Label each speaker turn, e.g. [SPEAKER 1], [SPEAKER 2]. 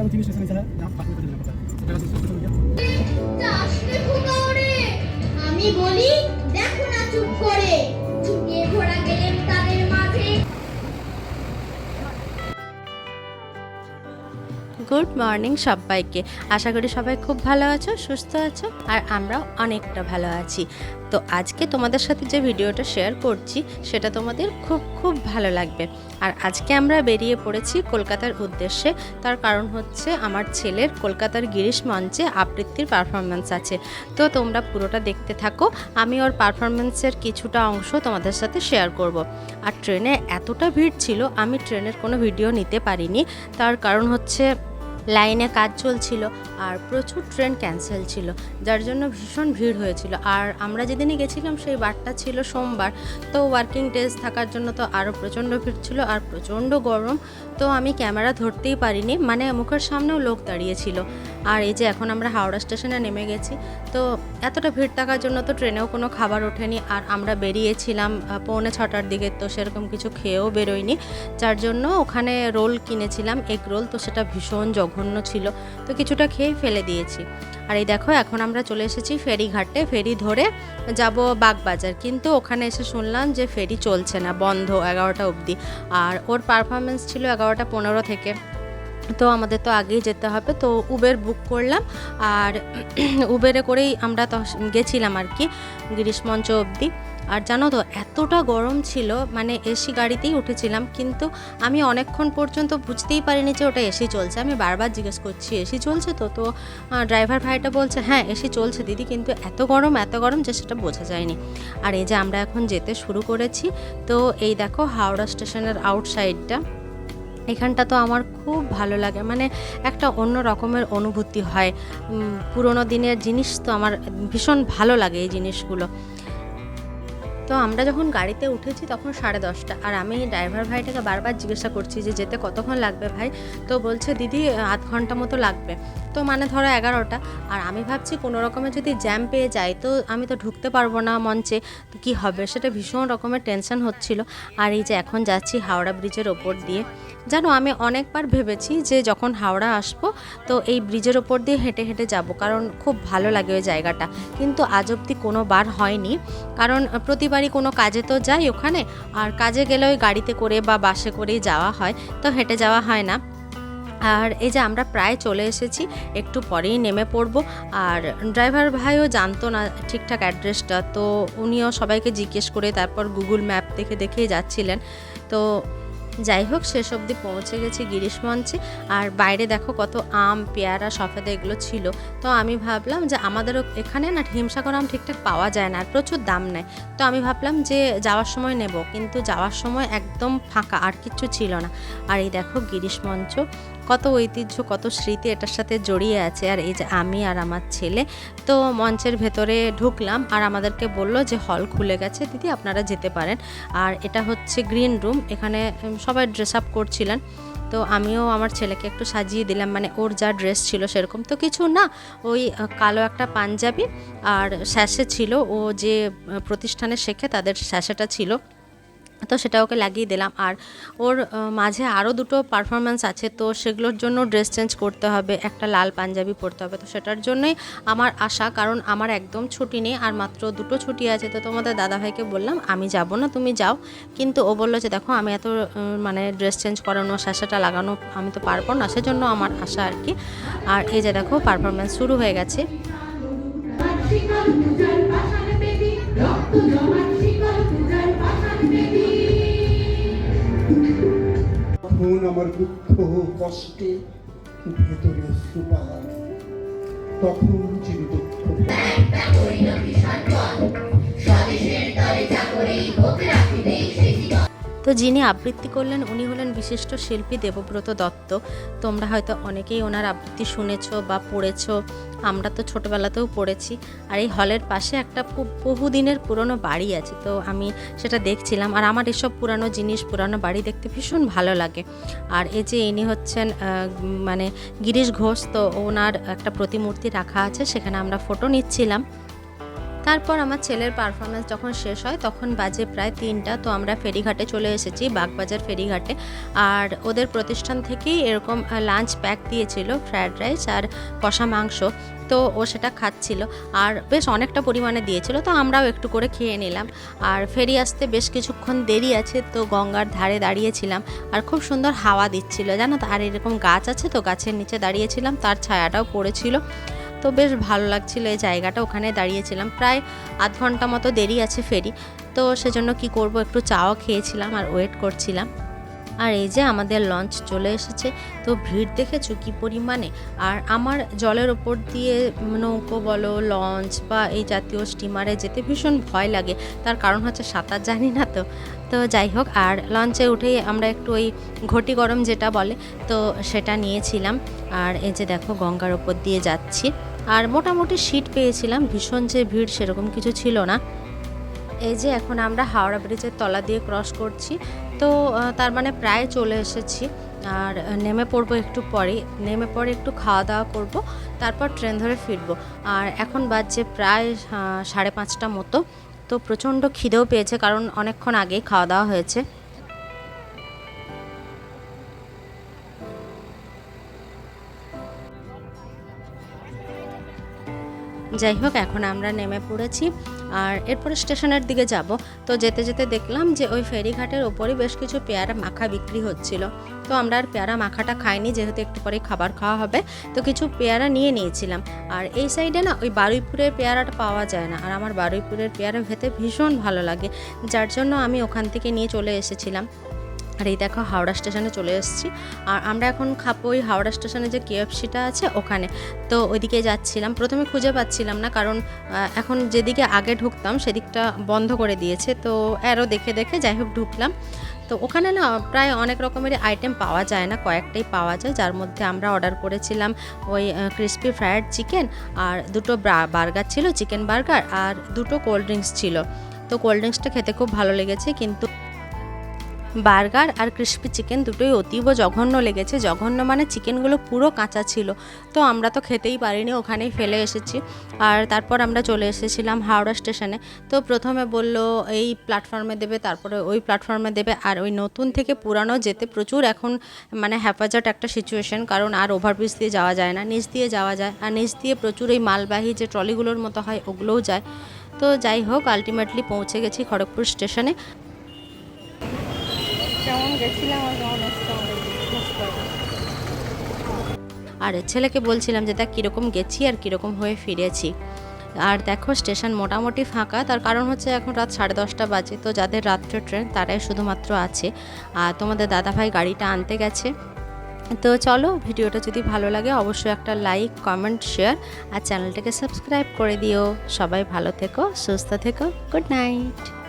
[SPEAKER 1] একটা জিনিস এসে এছাড়া না পাঠিয়ে পাঠিয়ে কথা। হচ্ছে স্টেশন গিয়া
[SPEAKER 2] ওরে আমি বলি, দেখো না চুপ করে।
[SPEAKER 3] গুড মর্নিং সবাইকে। আশা করি সবাই খুব ভালো আছো, সুস্থ আছো, আর আমরাও অনেকটা ভালো আছি। তো আজকে তোমাদের সাথে যে ভিডিওটা শেয়ার করছি, সেটা তোমাদের খুব খুব ভালো লাগবে। আর আজকে আমরা বেরিয়ে পড়েছি কলকাতার উদ্দেশ্যে। তার কারণ হচ্ছে আমার ছেলের কলকাতার গিরিশ মঞ্চে আবৃত্তির পারফরমেন্স আছে। তো তোমরা পুরোটা দেখতে থাকো, আমি ওর পারফরমেন্সের কিছুটা অংশ তোমাদের সাথে শেয়ার করব। আর ট্রেনে এতটা ভিড় ছিল, আমি ট্রেনের কোনো ভিডিও নিতে পারিনি। তার কারণ হচ্ছে লাইনে কাজ চলছিল আর প্রচুর ট্রেন ক্যান্সেল ছিল, যার জন্য ভীষণ ভিড় হয়েছিল। আর আমরা যেদিনে গেছিলাম, সেই বারটা ছিল সোমবার। তো ওয়ার্কিং ডেজ থাকার জন্য তো আরও প্রচণ্ড ভিড় ছিল আর প্রচণ্ড গরম। তো আমি ক্যামেরা ধরতেই পারিনি মানে মুখের সামনেও লোক দাঁড়িয়েছিল। আর এই যে এখন আমরা হাওড়া স্টেশনে নেমে গেছি, তো এতটা ভিড় থাকার জন্য তো ট্রেনেও কোনো খাবার ওঠেনি। আর আমরা বেরিয়েছিলাম পৌনে ছটার দিকে, তো সেরকম কিছু খেয়েও বেরোয়নি যার জন্য ওখানে রোল কিনেছিলাম, এগ রোল, তো সেটা ভীষণ জঘন্য ছিল, তো কিছুটা খেয়ে ফেলে দিয়েছি। আর এই দেখো, এখন আমরা চলে এসেছি ফেরিঘাটে। ফেরি ধরে যাব বাগবাজার। কিন্তু ওখানে এসে শুনলাম যে ফেরি চলছে না, বন্ধ এগারোটা অবধি। আর ওর পারফরমেন্স ছিল এগারোটা পনেরো থেকে। তো আমাদের তো আগেই যেতে হবে, তো উবের বুক করলাম। আর উবেরে করেই আমরা তো গেছিলাম আর কি গিরিশ মঞ্চ অবধি। আর জানো তো, এতটা গরম ছিল মানে এসি গাড়িতেই উঠেছিলাম, কিন্তু আমি অনেকক্ষণ পর্যন্ত বুঝতেই পারিনি যে ওটা এসি চলছে। আমি বারবার জিজ্ঞেস করছি, এসি চলছে তো? তো ড্রাইভার ভাইটা বলছে হ্যাঁ এসি চলছে দিদি, কিন্তু এত গরম এত গরম যে সেটা বোঝা যায়নি। আর এই যে আমরা এখন যেতে শুরু করেছি, তো এই দেখো হাওড়া স্টেশনের আউটসাইডটা। এখানটা তো আমার খুব ভালো লাগে মানে একটা অন্য রকমের অনুভূতি হয়। পুরোনো দিনের জিনিস তো আমার ভীষণ ভালো লাগে এই জিনিসগুলো। তো আমরা যখন গাড়িতে উঠেছি তখন সাড়ে দশটা। আর আমি ড্রাইভার ভাইটাকে বারবার জিজ্ঞাসা করছি যে, যেতে কতক্ষণ লাগবে ভাই? তো বলছে, দিদি, আধ ঘণ্টা মতো লাগবে। তো মানে ধরো এগারোটা। আর আমি ভাবছি, কোনো রকমে যদি জ্যাম পেয়ে যাই তো আমি তো ঢুকতে পারব না মঞ্চে। তো কী হবে? সেটা ভীষণ রকমের টেনশন হচ্ছিল। আর এই যে এখন যাচ্ছি হাওড়া ব্রিজের ওপর দিয়ে। জানো, আমি অনেকবার ভেবেছি যে, যখন হাওড়া আসব, তো এই ব্রিজের ওপর দিয়ে হেঁটে হেঁটে যাব। কারণ খুব ভালো লাগে ওই জায়গাটা। কিন্তু আজ অবধি কোনো বার হয়নি। কারণ প্রতিবারই কোনো কাজে তো যাই ওখানে, আর কাজে গেলে ওই গাড়িতে করে বা বাসে করেই যাওয়া হয়, তো হেঁটে যাওয়া হয় না। আর এই যে আমরা প্রায় চলে এসেছি, একটু পরেই নেমে পড়ব। আর ড্রাইভার ভাইও জানতো না ঠিকঠাক অ্যাড্রেসটা, তো উনিও সবাইকে জিজ্ঞেস করে তারপর গুগল ম্যাপ দেখে দেখেই যাচ্ছিলেন। তো যাই হোক, শেষ অবধি পৌঁছে গেছি গিরিশ মঞ্চে। আর বাইরে দেখো কত আম, পেয়ারা, সফেদা এগুলো ছিল। তো আমি ভাবলাম যে আমাদেরও এখানে না হিমসাগর আম ঠিকঠাক পাওয়া যায় না আর প্রচুর দাম নেয়। তো আমি ভাবলাম যে যাওয়ার সময় নেব। কিন্তু যাওয়ার সময় একদম ফাঁকা, আর কিচ্ছু ছিল না। আর এই দেখো গিরিশ মঞ্চ। কত ঐতিহ্য, কত স্মৃতি এটার সাথে জড়িয়ে আছে। আর এই যে আমি আর আমার ছেলে, তো মঞ্চের ভেতরে ঢুকলাম আর আমাদেরকে বলল যে হল খুলে গেছে। দিদি, আপনারা যেতে পারেন। আর এটা হচ্ছে গ্রিন রুম, এখানে সবাই ড্রেস আপ করছিলেন। তো আমিও আমার ছেলেকে একটু সাজিয়ে দিলাম মানে ওর যা ড্রেস ছিল সেরকম। তো কিছু না, ওই কালো একটা পাঞ্জাবি আর স্যাশে ছিল। ও যে প্রতিষ্ঠানে শেখে তাদের স্যাশেটা ছিল। তো সেটা ওকে লাগিয়ে দিলাম। আর ওর মাঝে আরও দুটো পারফরমেন্স আছে, তো সেগুলোর জন্য ড্রেস চেঞ্জ করতে হবে, একটা লাল পাঞ্জাবি পরতে হবে। তো সেটার জন্যই আমার আশা, কারণ আমার একদম ছুটি নেই, আর মাত্র দুটো ছুটি আছে। তো তোমাদের দাদাভাইকে বললাম, আমি যাব না, তুমি যাও। কিন্তু ও বলল যে, দেখো, আমি এত মানে ড্রেস চেঞ্জ করানো, শাসাটা লাগানো, আমি তো পারব না। সেজন্য আমার আশা আর কি। আর এই যে দেখো পারফরমেন্স শুরু হয়ে গেছে।
[SPEAKER 4] আমার দুঃখ কষ্টে ভেতরে সুপার। তখন চিনি দুঃখ
[SPEAKER 3] তো যিনি আবৃত্তি করলেন, উনি হলেন বিশিষ্ট শিল্পী দেবব্রত দত্ত। তোমরা হয়তো অনেকেই ওনার আবৃত্তি শুনেছ বা পড়েছ। আমরা তো ছোটোবেলাতেও পড়েছি। আর এই হলের পাশে একটা বহুদিনের পুরনো বাড়ি আছে। তো আমি সেটা দেখছিলাম। আর আমার এসব পুরানো জিনিস, পুরানো বাড়ি দেখতে ভীষণ ভালো লাগে। আর এই যে ইনি হচ্ছেন মানে গিরিশ ঘোষ, তো ওনার একটা প্রতিমূর্তি রাখা আছে। সেখানে আমরা ফটো নিচ্ছিলাম। তারপর আমার ছেলের পারফরমেন্স যখন শেষ হয়, তখন বাজে প্রায় তিনটা। তো আমরা ফেরিঘাটে চলে এসেছি, বাগবাজার ফেরিঘাটে। আর ওদের প্রতিষ্ঠান থেকেই এরকম লাঞ্চ প্যাক দিয়েছিল ফ্রায়েড রাইস আর কষা মাংস। তো ও সেটা খাচ্ছিল। আর বেশ অনেকটা পরিমাণে দিয়েছিল, তো আমরাও একটু করে খেয়ে নিলাম। আর ফেরি আসতে বেশ কিছুক্ষণ দেরি আছে, তো গঙ্গার ধারে দাঁড়িয়েছিলাম। আর খুব সুন্দর হাওয়া দিচ্ছিল, জানো তো? আর এরকম গাছ আছে তো, গাছের নিচে দাঁড়িয়েছিলাম, তার ছায়াটাও পড়েছিল। তো বেশ ভালো লাগছিল এই জায়গাটা। ওখানে দাঁড়িয়েছিলাম। প্রায় আধ ঘণ্টা মতো দেরি আছে ফেরি। তো সেজন্য কি করব? একটু চাও খেয়েছিলাম আর ওয়েট করছিলাম। আর এই যে আমাদের লঞ্চ চলে এসেছে। তো ভিড় দেখেছ কি পরিমাণে? আর আমার জলের ওপর দিয়ে নৌকো বলো লঞ্চ বা এই জাতীয় স্টিমারে যেতে ভীষণ ভয় লাগে। তার কারণ হচ্ছে সাঁতার জানি না তো। তো যাই হোক, আর লঞ্চে উঠেই আমরা একটু ওই ঘটি গরম যেটা বলে, তো সেটা নিয়েছিলাম। আর এই যে দেখো গঙ্গার ওপর দিয়ে যাচ্ছি। আর মোটামুটি সিট পেয়েছিলাম, ভীষণ যে ভিড় সেরকম কিছু ছিল না। এই যে এখন আমরা হাওড়া ব্রিজের তলা দিয়ে ক্রস করছি, তো তার মানে প্রায় চলে এসেছি। আর নেমে পড়ব একটু পরে নেমে পরে একটু খাওয়া দাওয়া করব, তারপর ট্রেন ধরে ফিরবো। আর এখন বাজছে প্রায় সাড়ে পাঁচটা মতো, তো প্রচণ্ড খিদেও পেয়েছে, কারণ অনেকক্ষণ আগেই খাওয়া দাওয়া হয়েছে। যাই হোক, এখন আমরা নেমে পড়েছি আর এরপরে স্টেশনের দিকে যাব। তো যেতে যেতে দেখলাম যে ওই ফেরিঘাটের ওপরই বেশ কিছু পেয়ারা মাখা বিক্রি হচ্ছিল। তো আমরা আর পেয়ারা মাখাটা খাইনি, যেহেতু একটু পরে খাবার খাওয়া হবে। তো কিছু পেয়ারা নিয়ে নিয়েছিলাম। আর এই সাইডে না, ওই বারুইপুরের পেয়ারাটা পাওয়া যায় না। আর আমার বারুইপুরের পেয়ারা খেতে ভীষণ ভালো লাগে। যার জন্য আমি ওখান থেকে নিয়ে চলে এসেছিলাম। আর এই দেখো হাওড়া স্টেশনে চলে এসেছি। আর আমরা এখন খাব ওই হাওড়া স্টেশনে যে কেএফসিটা আছে ওখানে। তো ওইদিকে যাচ্ছিলাম। প্রথমে খুঁজে পাচ্ছিলাম না কারণ এখন যেদিকে আগে ঢুকতাম সেদিকটা বন্ধ করে দিয়েছে। তো আরও দেখে দেখে যাই হোক ঢুকলাম। তো ওখানে না প্রায় অনেক রকমের আইটেম পাওয়া যায় না, কয়েকটাই পাওয়া যায়। যার মধ্যে আমরা অর্ডার করেছিলাম ওই ক্রিস্পি ফ্রায়েড চিকেন আর দুটো বার্গার ছিল চিকেন বার্গার আর দুটো কোল্ড ড্রিঙ্কস ছিল। তো কোল্ড ড্রিঙ্কসটা খেতে খুব ভালো লেগেছে, কিন্তু বার্গার আর ক্রিস্পি চিকেন দুটোই অতীব জঘন্য লেগেছে। জঘন্য মানে চিকেনগুলো পুরো কাঁচা ছিল। তো আমরা তো খেতেই পারিনি, ওখানেই ফেলে এসেছি। আর তারপর আমরা চলে এসেছিলাম হাওড়া স্টেশনে। তো প্রথমে বলল, এই প্ল্যাটফর্মে দেবে, তারপরে ওই প্ল্যাটফর্মে দেবে। আর ওই নতুন থেকে পুরানো যেতে প্রচুর এখন মানে হ্যাফাজার্ট একটা সিচুয়েশন কারণ আর ওভারব্রিজ দিয়ে যাওয়া যায় না। নিচ দিয়ে যাওয়া যায়, আর নিচ দিয়ে প্রচুর এই মালবাহী যে ট্রলিগুলোর মতো হয়, ওগুলোও যায়। তো যাই হোক আলটিমেটলি পৌঁছে গেছি খড়গপুর স্টেশনে।
[SPEAKER 5] গেছিলাম আর।
[SPEAKER 3] আর ছেলেকে বলছিলাম যে, দেখ, কীরকম গেছি আর কীরকম হয়ে ফিরেছি। আর দেখো, স্টেশন মোটামুটি ফাঁকা। তার কারণ হচ্ছে, এখন রাত সাড়ে দশটা বাজে। তো যাদের রাত্রে ট্রেন, তারাই শুধুমাত্র আছে। আর তোমাদের দাদাভাই গাড়িটা আনতে গেছে। তো চলো, ভিডিওটা যদি ভালো লাগে, অবশ্যই একটা লাইক, কমেন্ট, শেয়ার। আর চ্যানেলটাকে সাবস্ক্রাইব করে দিও। সবাই ভালো থেকো, সুস্থ থেকো। Good night.